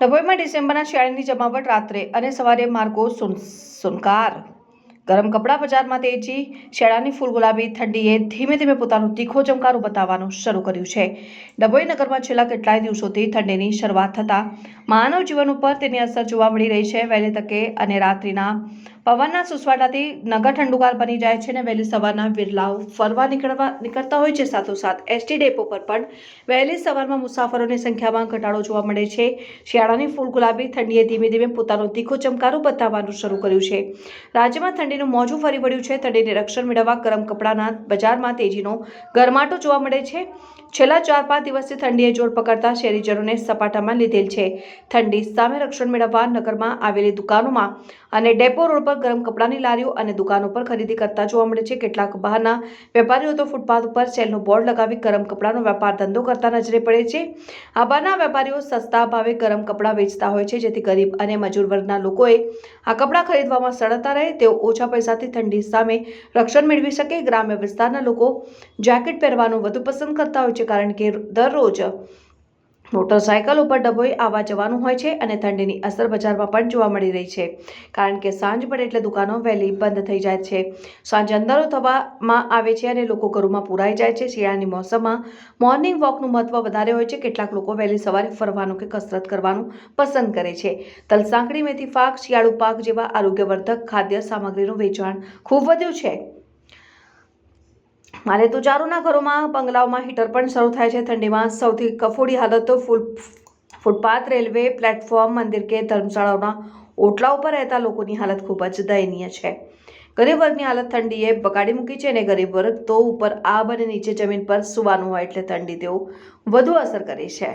ડભોઈમાં ડિસેમ્બરના શિયાળાની જમાવટ રાત્રે અને સવારે માર્ગો સુન, સુનકાર. ગરમ કપડાં બજારમાં તેજી, શિયાળાની ફૂલ ગુલાબી ઠંડીએ ધીમે ધીમે પોતાનું તીખો ચમકારો બતાવવાનું શરૂ કર્યું છે. ડભોઈ નગરમાં છેલ્લા કેટલાય દિવસોથી ઠંડીની શરૂઆત થતાં માનવ જીવન ઉપર તેની અસર જોવા મળી રહી છે. વહેલી તકે અને રાત્રિના પવનના સુસવાટાથી નગર ઠંડુકાર બની જાય છે અને વહેલી સવારના વિરલાઓ ફરવા નીકળવા નીકળતા હોય છે સાથોસાથ એસટી ડેપો પર પણ વહેલી સવારમાં મુસાફરોની સંખ્યામાં ઘટાડો જોવા મળે છે. શિયાળાની ફૂલ ગુલાબી ઠંડીએ ધીમે ધીમે પોતાનો તીખો ચમકારો બતાવવાનું શરૂ કર્યું છે. રાજ્યમાં ઠંડીનું મોજું ફરી વળ્યું છે. ઠંડીને રક્ષણ મેળવવા ગરમ કપડાના બજારમાં તેજીનો ગરમાટો જોવા મળે છે. છેલ્લા ચાર પાંચ દિવસથી ઠંડીએ જોર પકડતા શહેરીજનોને સપાટામાં લીધેલ છે. ઠંડી સામે રક્ષણ મેળવવા નગરમાં આવેલી દુકાનોમાં અને ડેપો રોડ પર ગરમ કપડાની લારીઓ અને દુકાનો પર ખરીદી કરતા જોવા મળે છે. કેટલાક બહારના વેપારીઓ તો ફૂટપાથ ઉપર સેલનો બોર્ડ લગાવી ગરમ કપડાનો વેપાર ધંધો કરતા નજરે પડે છે. આ બહારના વેપારીઓ સસ્તા ભાવે ગરમ કપડાં વેચતા હોય છે, જેથી ગરીબ અને મજૂર વર્ગના લોકોએ આ કપડાં ખરીદવામાં સરળતા રહે. તેઓ ઓછા પૈસાથી ઠંડી સામે રક્ષણ મેળવી શકે. ગ્રામ્ય વિસ્તારના લોકો જેકેટ પહેરવાનું વધુ પસંદ કરતા હોય છે, કારણ કે દરરોજ મોટરસાયકલ ઉપર ડભોઈ આવવા જવાનું હોય છે અને ઠંડીની અસર બજારમાં પણ જોવા મળી રહી છે. કારણ કે સાંજ પડે એટલે દુકાનો વહેલી બંધ થઈ જાય છે. સાંજ અંધારો થવામાં આવે છે અને લોકો ઘરોમાં પુરાઈ જાય છે. શિયાળાની મોસમમાં મોર્નિંગ વોકનું મહત્વ વધારે હોય છે. કેટલાક લોકો વહેલી સવારે ફરવાનું કે કસરત કરવાનું પસંદ કરે છે. તલસાંકડી, મેથી, પાક, શિયાળુ પાક જેવા આરોગ્યવર્ધક ખાદ્ય સામગ્રીનું વેચાણ ખૂબ વધ્યું છે. મારે તો ચારોના ઘરોમાં બંગલાઓમાં હીટર પણ શરૂ થાય છે. ઠંડીમાં સૌથી કફોડી હાલત ફૂલ ફૂટપાથ, રેલવે, પ્લેટફોર્મ, મંદિર કે ધર્મશાળાઓના ઓટલા ઉપર રહેતા લોકોની હાલત ખૂબ જ દયનીય છે. ગરીબ વર્ગની હાલત ઠંડીએ બગાડી મૂકી છે અને ગરીબ વર્ગ તો ઉપર આબ અને નીચે જમીન પર સૂવાનું હોય એટલે ઠંડી તેઓ વધુ અસર કરે છે.